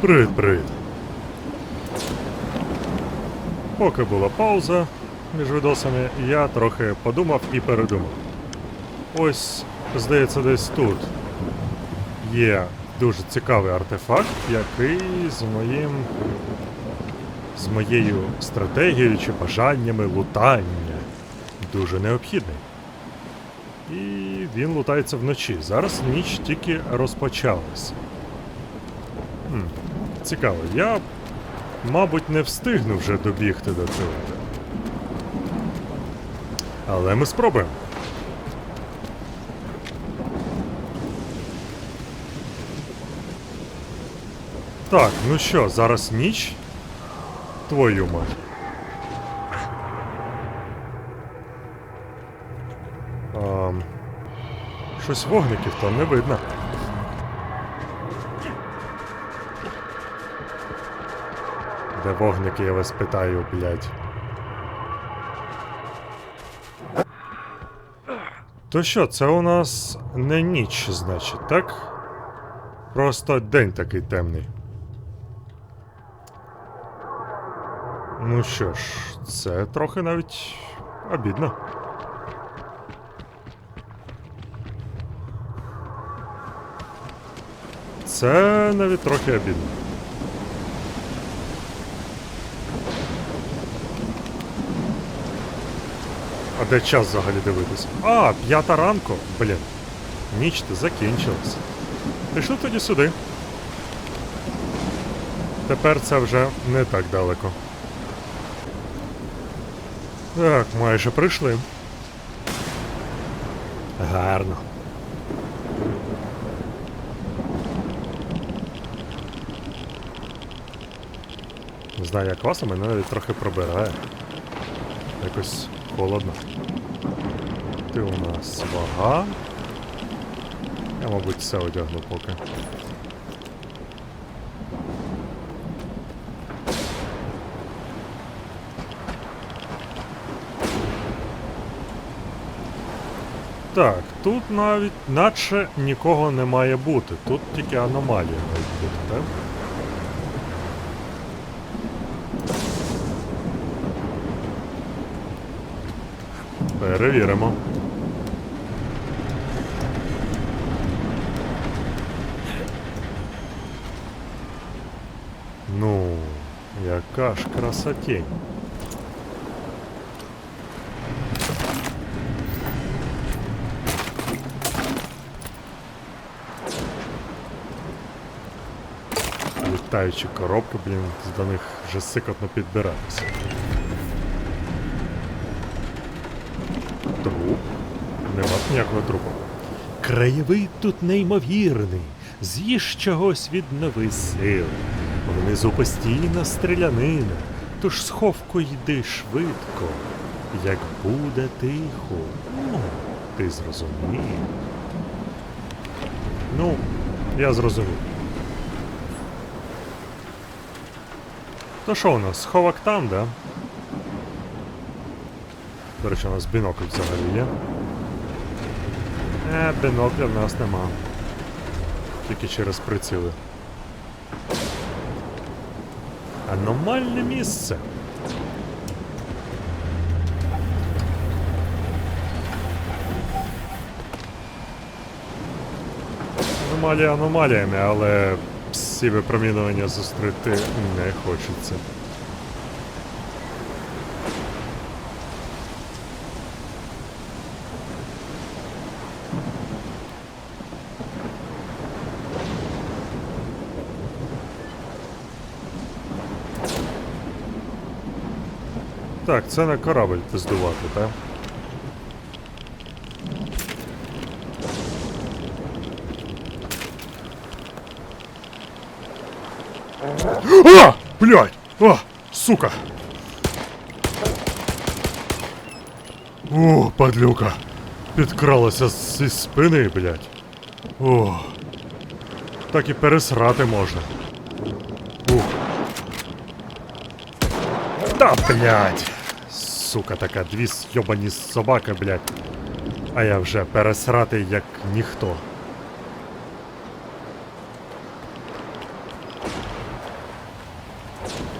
Привіт, привіт. Поки була пауза між відосами, я трохи подумав і передумав. Ось, здається, десь тут є дуже цікавий артефакт, який з моїм. з моєю стратегією чи бажаннями лутання дуже необхідний. І він лутається вночі. Зараз ніч тільки розпочалась. Хм, цікаво, я, мабуть, не встигну вже добігти до цього. Але ми спробуємо. Так, ну що, зараз ніч? Твою мать. Ам, щось вогників там не видно. Де вогники, я вас питаю, блядь. То що, це у нас не ніч, значить, так? Просто день такий темний. Ну що ж, це трохи навіть обідно. Це навіть трохи обідно. А де час взагалі дивитися? А, п'ята ранку. Блін. Ніч ти закінчилась. Пішли тоді сюди. Тепер це вже не так далеко. Так, майже прийшли. Гарно. Не знаю, як вас, а мене навіть трохи пробирає. Якось холодно. Ти у нас вага. Я, мабуть, все одягну поки. Так, тут навіть наче нікого не має бути. Тут тільки аномалія мають бути, так? Перевіримо. Ну, яка ж красотень. Літаючі коробки, блін, до них вже сикотно підбиратися. Труп? Нема ніякого трупу. Краєвид тут неймовірний. З'їж чогось віднови сил. Внизу постійна стрілянина. Тож сховку йди швидко. Як буде тихо. Ну, ти зрозумів. Ну, я зрозумів. То що у нас? Сховок там, да? До речі, у нас бінокль взагалі є. Е, бінокля в нас нема. Тільки через приціли. Аномальне місце. Аномалія аномаліями, але всі випромінювання зустріти не хочеться. Так, це на корабль пиздувати, так? А! Блядь! А! Сука! О, падлюка! Підкралася зі спини, блядь. О. Так і пересрати можна. Ух. Та, блядь! Сука така, дві сьобані собаки, блядь. А я вже пересратий як ніхто.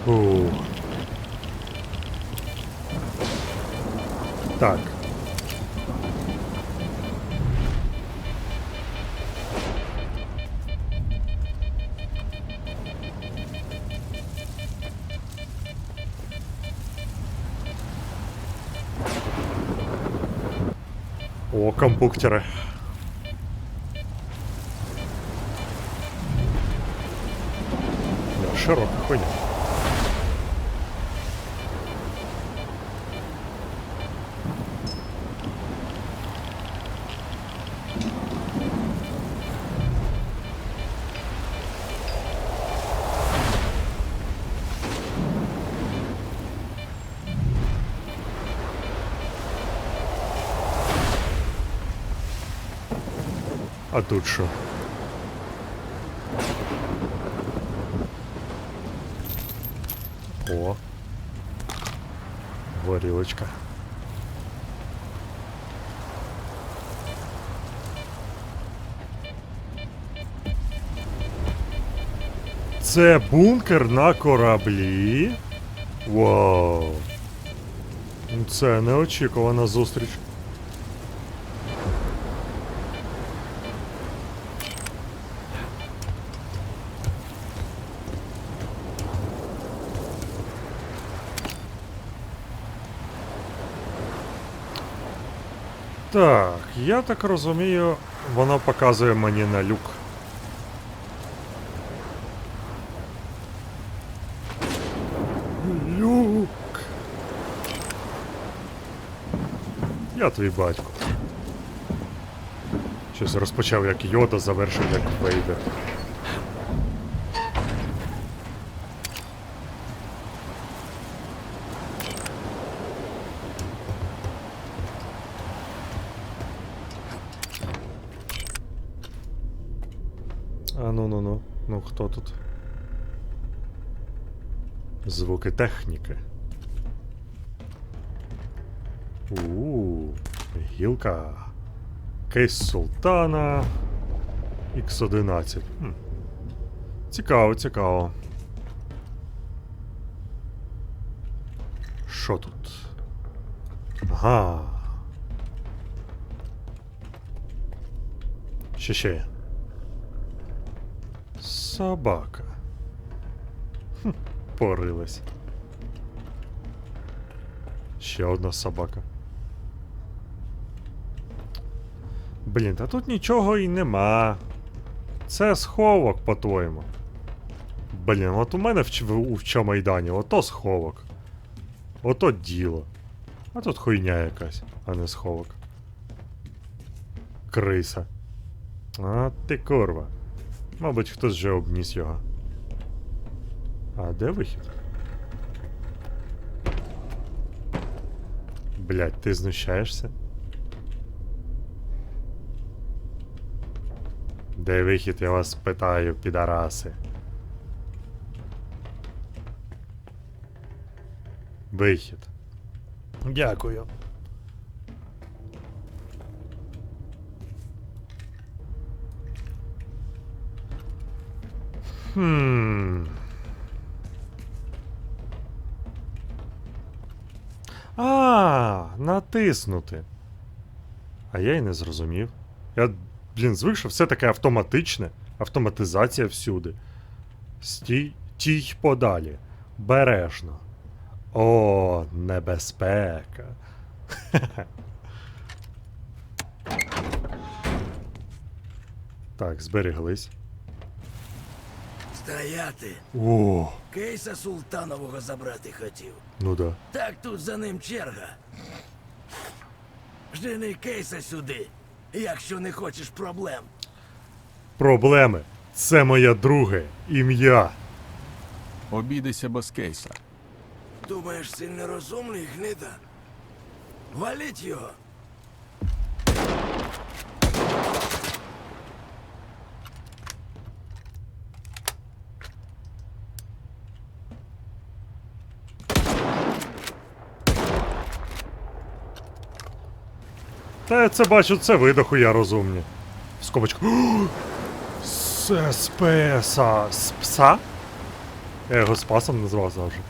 Фу. Так. О, компуктери. Да, широко хуйня. А тут що? О. Горілочка. Це бункер на кораблі. Вау. Це неочікувана зустріч. Так, я так розумію, воно показує мені на люк. Люк. Я твій батько. Щось розпочав як Йода, завершив як Вейдер. А ну ну ну. Ну хто тут? Звуки техніки. у гілка. Кейс Султана. X11. Хм. Цікаво, цікаво. Що тут? Ага. Ще ще. Собака. Хм, порилась. Ще одна собака. Блін, та тут нічого і нема. Це сховок, по-твоєму. Блін, от у мене в, в Чамайдані ото сховок. Ото діло. А тут хуйня якась, а не сховок. Криса. А ти курва. Мабуть, хтось вже обніс його. А де вихід? Блять, ти знущаєшся? Де вихід, я вас питаю, підараси? Вихід. Дякую. Хм. А, натиснути. А я й не зрозумів. Я, блін, звик, що все таке автоматичне. Автоматизація всюди. Стій, тій подалі. Бережно. О, небезпека. Так, збереглись. Стояти. О, Кейса Султанового забрати хотів. ну да. Так тут за ним черга. Жени кейса сюди, якщо не хочеш проблем. Проблеми. Це моє друге ім'я. Обійдися без кейса. Думаєш, сильно розумний, гнида? Валіть його. Та я це бачу, це ви дохуя розумні. Скобочку. З СПСа. З пса? Я його спасом назвав завжди.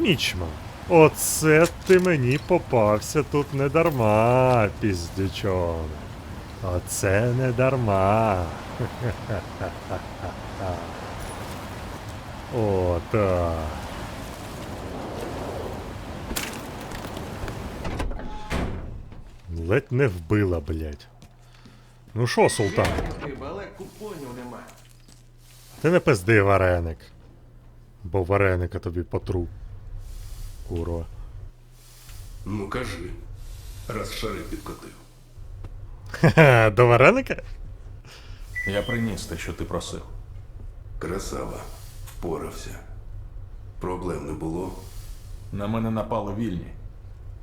Мічман. Оце ти мені попався тут не дарма, піздючок. Оце не дарма. О, так. Ледь не вбила, блядь. Ну що, султан? Ти не пизди вареник. Бо вареника тобі потру. Курва. Ну кажи, раз шари підкотив. Ха-ха, До вареника? Я приніс те, що ти просив. Красава, впорався. Проблем не було. На мене напали вільні.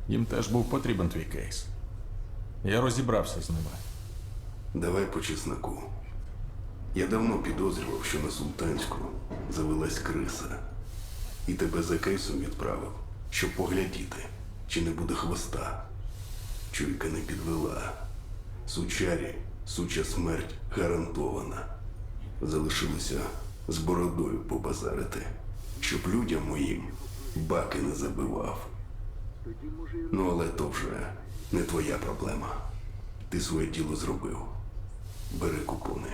Їм теж був потрібен твій кейс. Я розібрався з ними. Давай по чесноку. Я давно підозрював, що на султанську завелась криса. І тебе за кейсом відправив, щоб поглядіти, чи не буде хвоста. Чуйка не підвела. Сучарі, суча смерть гарантована. Залишилося з бородою побазарити, щоб людям моїм баки не забивав. Ну, але то вже не твоя проблема. Ти своє діло зробив. Бери купони.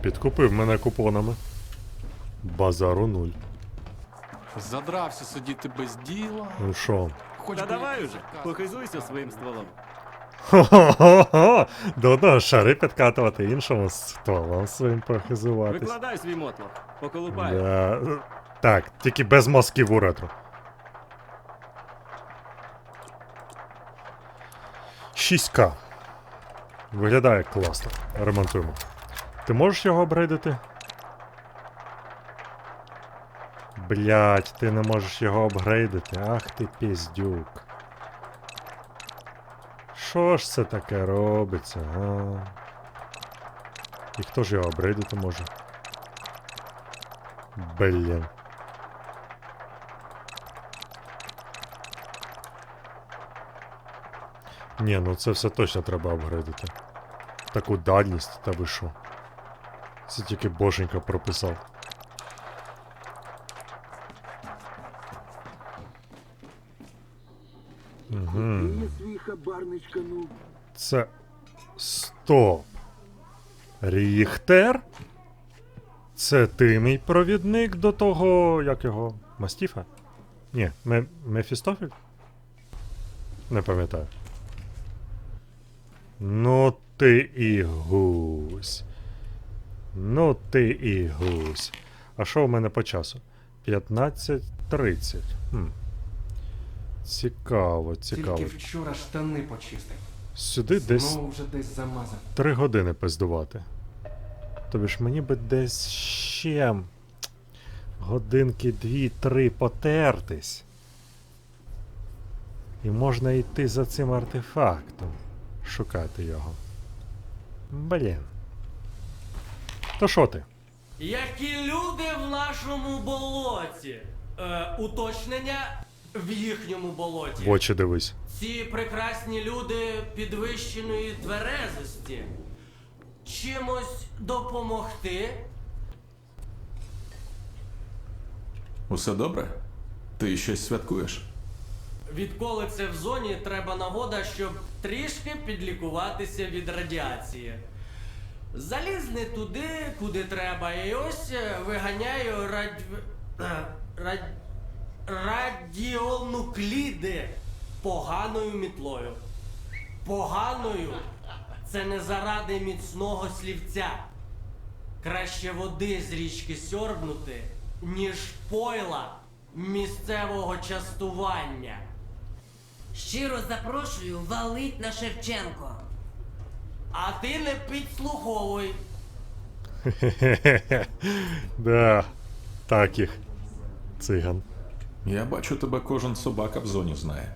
Підкупив мене купонами. Базару нуль. Задрався сидіти без діла. Ну що? Хоч Та би давай уже, похизуйся своїм стволом. Хо-хо-хо! До одного шари підкатувати, іншому стволом своїм похизуватись. Викладай свій мотлох, поколупаю. Да. Так, тільки без мозків у ретро. 6К. Виглядає класно. Ремонтуємо. Ти можеш його обрейдити? Блять, ти не можеш його апгрейдити. Ах ти піздюк. Що ж це таке робиться, а? І хто ж його апгрейдити може? Блін. Ні, ну це все точно треба апгрейдити. Таку дальність, та ви що? Це тільки боженька прописав. Угу. Це. Стоп. Ріхтер? Це ти мій провідник до того. як його? Мастіфа? Ні, Ме- Мефістофель? Не пам'ятаю. Ну ти і гусь. Ну ти і гусь. А що у мене по часу? 15.30. Хм. Цікаво, цікаво. Тільки вчора штани почистив. Сюди десь Знову вже десь замазав. Три години пиздувати. Тобі ж мені би десь ще годинки дві-три потертись. І можна йти за цим артефактом. Шукати його. Блін. То що ти? Які люди в нашому болоті? Е, уточнення в їхньому болоті. В очі дивись. Ці прекрасні люди підвищеної тверезості. Чимось допомогти? Усе добре? Ти щось святкуєш? Відколи це в зоні, треба нагода, щоб трішки підлікуватися від радіації. Заліз не туди, куди треба, і ось е, виганяю радь... е, рад... радіонукліди поганою мітлою. Поганою це не заради міцного слівця. Краще води з річки сьорбнути, ніж пойла місцевого частування. Щиро запрошую валить на Шевченко. А ти не підслуховуй. да, так їх. Циган. Я бачу тебе кожен собака в зоні знає.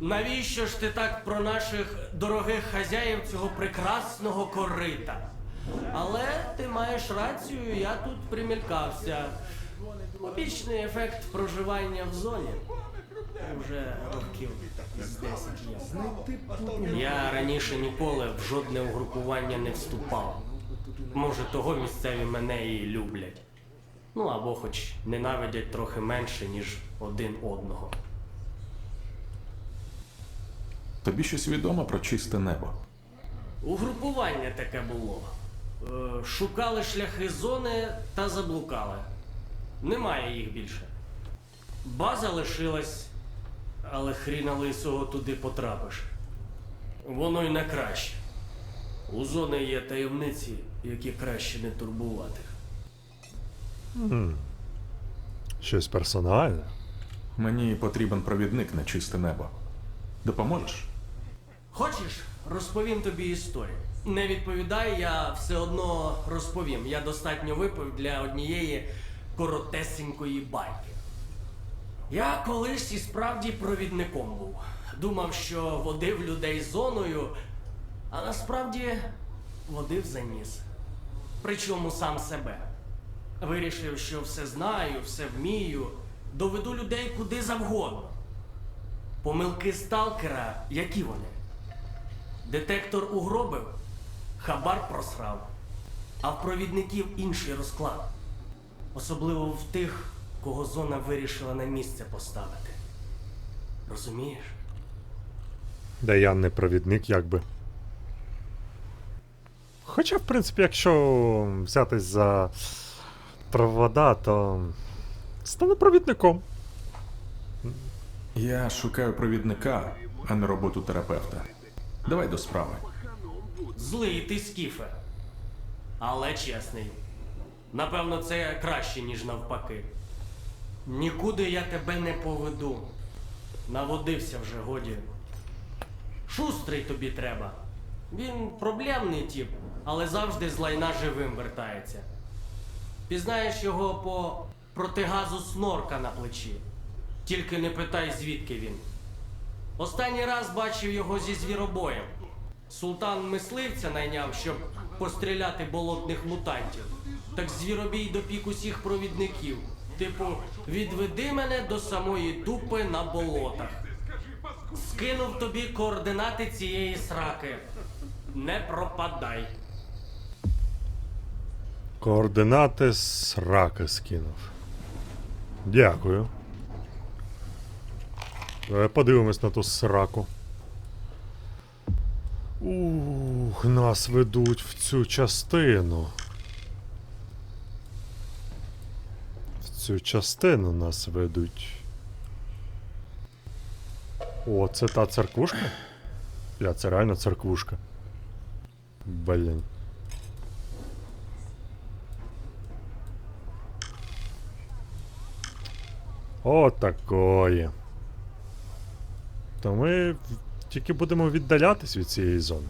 Навіщо ж ти так про наших дорогих хазяїв цього прекрасного корита? Але ти маєш рацію, я тут примількався. Побічний ефект проживання в зоні. Вже років з 10 є. Я раніше ніколи в жодне угрупування не вступав. Може, того місцеві мене і люблять. Ну або хоч ненавидять трохи менше, ніж один одного. Тобі щось відомо про чисте небо? Угрупування таке було. Е, шукали шляхи зони та заблукали. Немає їх більше. База лишилась, але хріна лисого туди потрапиш. Воно й не краще. У зони є таємниці, які краще не турбувати. Щось персональне. Мені потрібен провідник на чисте небо. Допоможеш? Хочеш, розповім тобі історію. Не відповідай, я все одно розповім. Я достатньо випив для однієї коротесенької байки. Я колись і справді провідником був. Думав, що водив людей зоною, а насправді водив за ніс. Причому сам себе. Вирішив, що все знаю, все вмію, доведу людей куди завгодно. Помилки сталкера, які вони? Детектор угробив, хабар просрав, а в провідників інший розклад. Особливо в тих, кого зона вирішила на місце поставити. Розумієш? Де я не провідник, якби. Хоча, в принципі, якщо взятись за провода, то стану провідником. Я шукаю провідника, а не роботу терапевта. Давай до справи. Злий ти скіфе. Але чесний. Напевно, це краще, ніж навпаки. Нікуди я тебе не поведу. Наводився вже годі. Шустрий тобі треба. Він проблемний тип, але завжди з лайна живим вертається. Пізнаєш його по протигазу снорка на плечі. Тільки не питай, звідки він. Останній раз бачив його зі звіробоєм. Султан мисливця найняв, щоб постріляти болотних мутантів. Так звіробій допік усіх провідників. Типу, відведи мене до самої дупи на болотах. Скинув тобі координати цієї сраки. Не пропадай. Координати сраки скинув. Дякую. Давай подивимось на ту сраку. Ух, нас ведуть в цю частину. В цю частину нас ведуть. О, це та церквушка? Бля, це реально церквушка. Блін. О, такої. То ми тільки будемо віддалятись від цієї зони.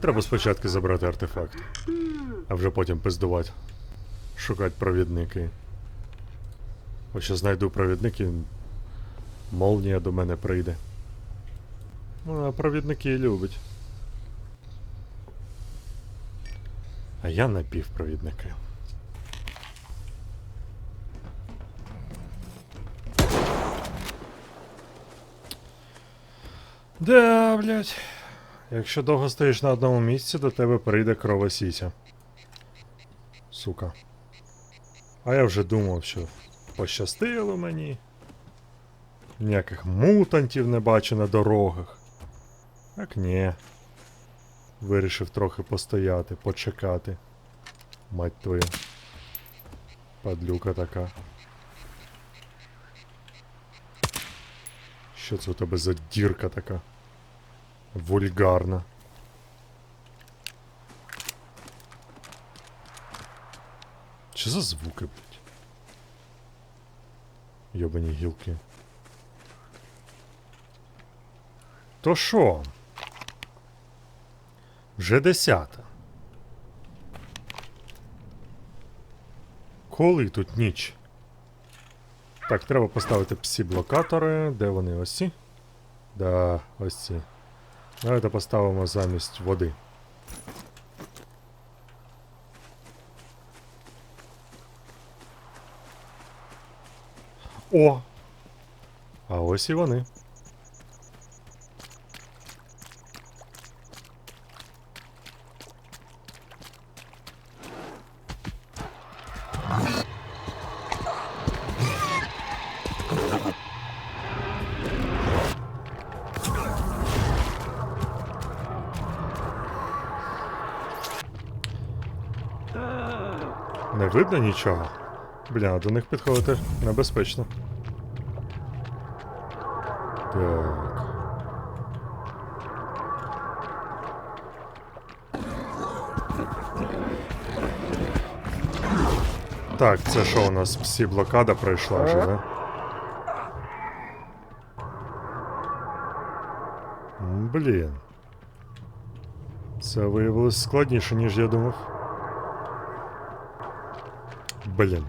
Треба спочатку забрати артефакт, а вже потім пиздувати. Шукати провідники. Ось знайду провідники, молнія до мене прийде. Ну, а провідники любить. А я напівпровідники. Да, блядь. Якщо довго стоїш на одному місці, до тебе прийде кровосіся. Сука. А я вже думав, що пощастило мені. Ніяких мутантів не бачу на дорогах. Так ні. Вирішив трохи постояти, почекати. Мать твою. Падлюка така. Що це у тебе за дірка така? Вульгарна. Що за звуки, блядь? Йобані гілки. То що? Вже десята. Коли тут ніч? Так, треба поставити псі-блокатори. Де вони? Ось? Да, ось ці. Давайте поставимо замість води. О! А ось і вони. Не видно нічого. Бля, до них підходити небезпечно. Так. Так, це що у нас всі блокада пройшла вже, да? Блін. Це виявилось складніше, ніж я думав. Блін.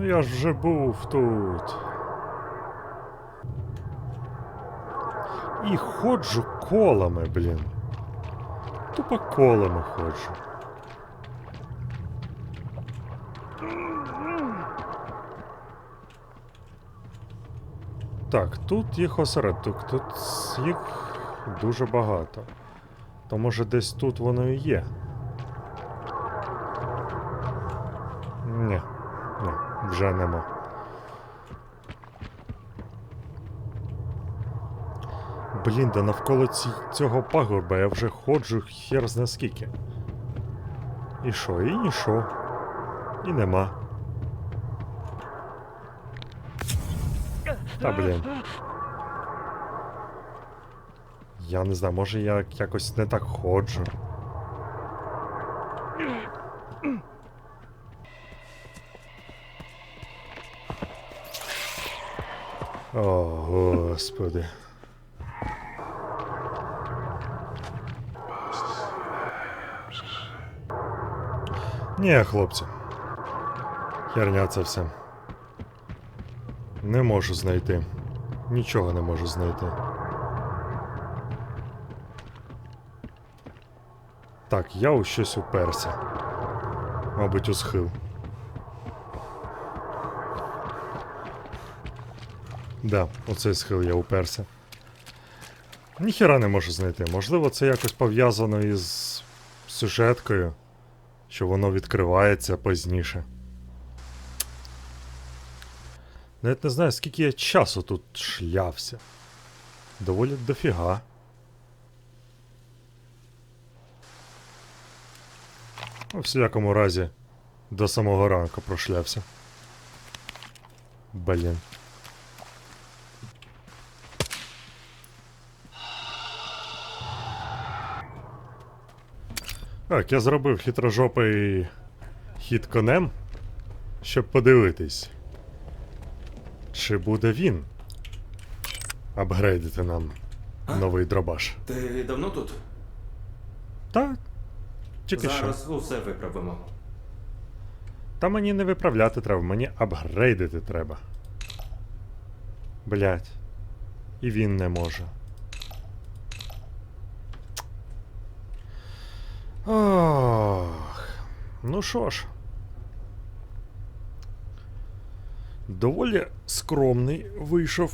Ну я ж вже був тут. І ходжу колами, блін. Тупо колами ходжу. Так, тут їх осередок, тут їх дуже багато. То може десь тут воно і є. Ні, ні, вже. Блін, да навколо ці, цього пагорба я вже ходжу хер зна скільки. І що, і нічого. І нема. Та блін. Я не знаю, може я якось не так ходжу. Господи. Ні, хлопці. Херня це все. Не можу знайти. Нічого не можу знайти. Так, я у щось уперся. Мабуть, у схил. Да, оцей схил я уперся. Ніхіра не можу знайти. Можливо, це якось пов'язано із сюжеткою, що воно відкривається пізніше. Навіть не знаю, скільки я часу тут шлявся. Доволі дофіга. У всякому разі, до самого ранку прошлявся. Блін. Так, я зробив хитрожопий хід конем, щоб подивитись. Чи буде він апгрейдити нам новий дробаш? Ти давно тут? Та. Тільки що. Зараз усе виправимо. Та мені не виправляти треба, мені апгрейдити треба. Блять. І він не може. Ох. Ну що ж. Доволі скромний вийшов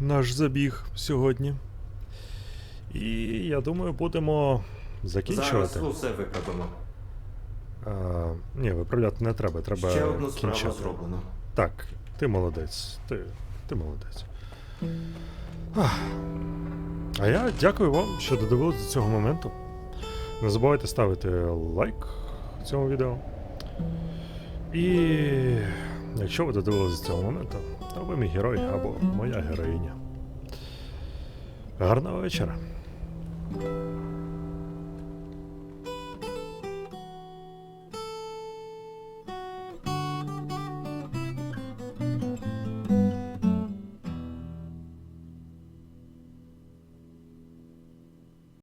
наш забіг сьогодні. І я думаю, будемо закінчувати. Зараз усе виправимо. А, ні, виправляти не треба, треба Ще одну справу кінчати. зроблено. Так, ти молодець. Ти, ти молодець. Ах. А я дякую вам, що додивились до цього моменту. Не забувайте ставити лайк цьому відео. І якщо ви додивилися до цього моменту, то ви мій герой або моя героїня. Гарного вечора.